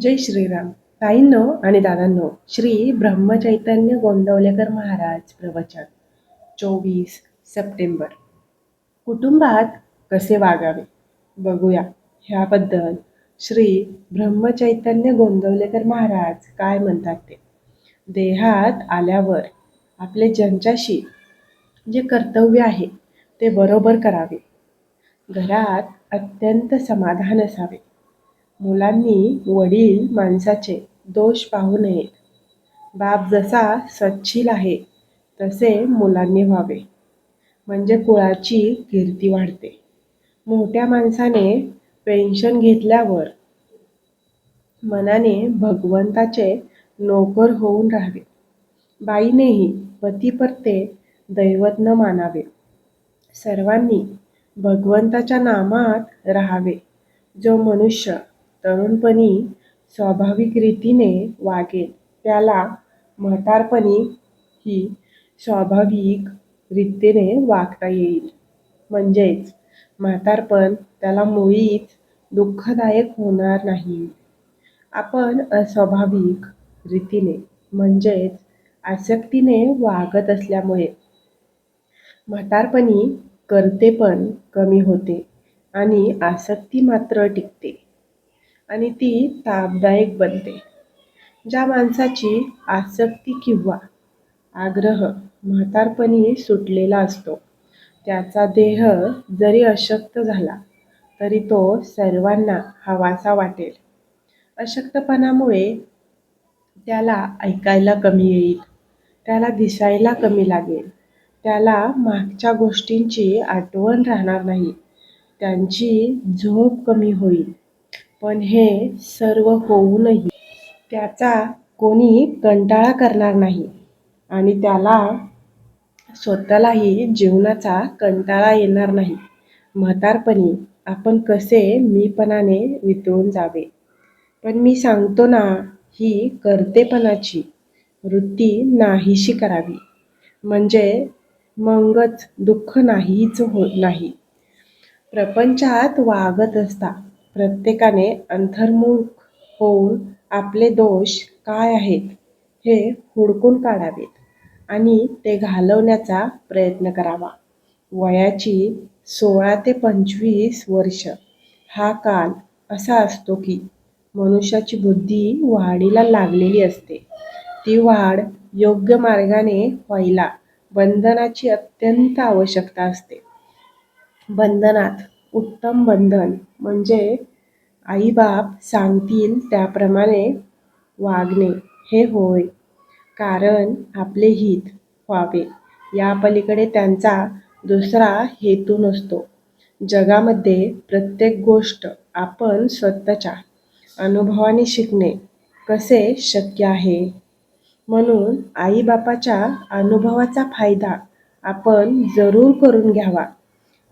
जय श्रीराम. ताईंनो आणि दादांनो श्री ब्रह्मचैतन्य गोंदवलेकर महाराज प्रवचन चोवीस सप्टेंबर. कुटुंबात कसे वागावे? बघूया. ह्याबद्दल श्री ब्रह्मचैतन्य गोंदवलेकर महाराज काय म्हणतात ते? देहात आल्यावर आपले ज्यांच्याशी जे कर्तव्य आहे ते बरोबर करावे. घरात अत्यंत समाधान असावे. मुलांनी वडील माणसाचे दोष पाहू नयेत बाप जसा सच्छील आहे तसे मुलांनी व्हावे. म्हणजे कुळाची कीर्ती वाढते. मोठ्या माणसाने पेन्शन घेतल्यावर मनाने भगवंताचे नोकर होऊन राहावे. बाईनेही पतिपत्ते दैवत न मानावे. सर्वांनी भगवंताच्या नामात राहावे. जो मनुष्य तरुणपणी स्वाभाविक रीतीने वागेल. त्याला म्हातारपणी ही स्वाभाविक रीतीने वागता येईल. म्हणजेच म्हातारपण त्याला मुळीच दुःखदायक होणार नाही. आपण अस्वाभाविक रीतीने म्हणजेच आसक्तीने वागत असल्यामुळे. म्हातारपणी करतेपण कमी होते आणि आसक्ती मात्र टिकते. आणि ती तापदायक बनते. ज्या माणसाची आसक्ती किंवा आग्रह म्हातारपणी सुटलेला असतो त्याचा देह जरी अशक्त झाला तरी तो सर्वांना हवासा वाटेल. अशक्तपणामुळे त्याला ऐकायला कमी येईल त्याला दिसायला कमी लागेल त्याला मागच्या गोष्टींची आठवण राहणार नाही त्यांची झोप कमी होईल. पण हे सर्व होऊनही त्याचा कोणी कंटाळा करणार नाही आणि त्याला स्वतःलाही जीवनाचा कंटाळा येणार नाही. म्हातारपणी आपण कसे मीपणाने वितळून जावे? पण मी सांगतो ना ही कर्तेपणाची वृत्ती नाहीशी करावी. म्हणजे मगच दुःख नाहीच हो नाही. प्रपंचात वागत असता प्रत्येकाने अंतर्मुख होऊन आपले दोष काय आहेत हे हुडकून काढावेत आणि ते घालवण्याचा प्रयत्न करावा. वयाची सोळा ते पंचवीस वर्ष हा काल असा असतो की मनुष्याची बुद्धी वाढीला लागलेली असते. ती वाढ योग्य मार्गाने व्हायला बंधनाची अत्यंत आवश्यकता असते. बंधनात उत्तम बंधन. म्हणजे आईबाप सांगतील त्याप्रमाणे वागणे. हे होय. कारण आपले हित व्हावे. यापलीकडे त्यांचा दुसरा हेतू नसतो. जगामध्ये प्रत्येक गोष्ट आपण स्वतःच्या अनुभवाने शिकणे कसे शक्य आहे? म्हणून आईबापाच्या अनुभवाचा फायदा आपण जरूर करून घ्यावा.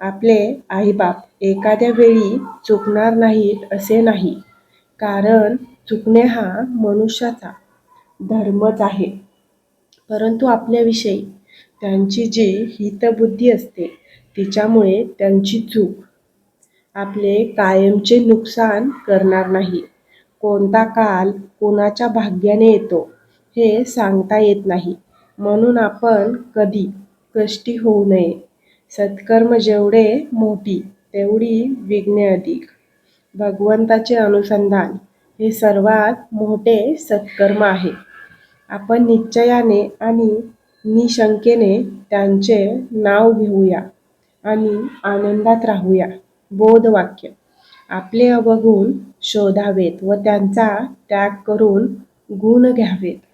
आपले आईबाप एखाद्या वेळी चुकणार नाहीत असे नाही. कारण चुकणे हा मनुष्याचा धर्मच आहे. परंतु आपल्याविषयी त्यांची जी हितबुद्धी असते तिच्यामुळे त्यांची चूक. आपले कायमचे नुकसान करणार नाही. कोणता काल कोणाच्या भाग्याने येतो हे सांगता येत नाही. म्हणून आपण कधी कष्टी होऊ नये. सत्कर्म जेवढे मोठी तेवढी विघ्ने अधिक. भगवंताचे अनुसंधान हे सर्वात मोठे सत्कर्म आहे. आपण निश्चयाने आणि निशंकेने त्यांचे नाव घेऊया आणि आनंदात राहूया. बोधवाक्य. आपले अवगुण शोधावेत व त्यांचा त्याग करून गुण घ्यावेत.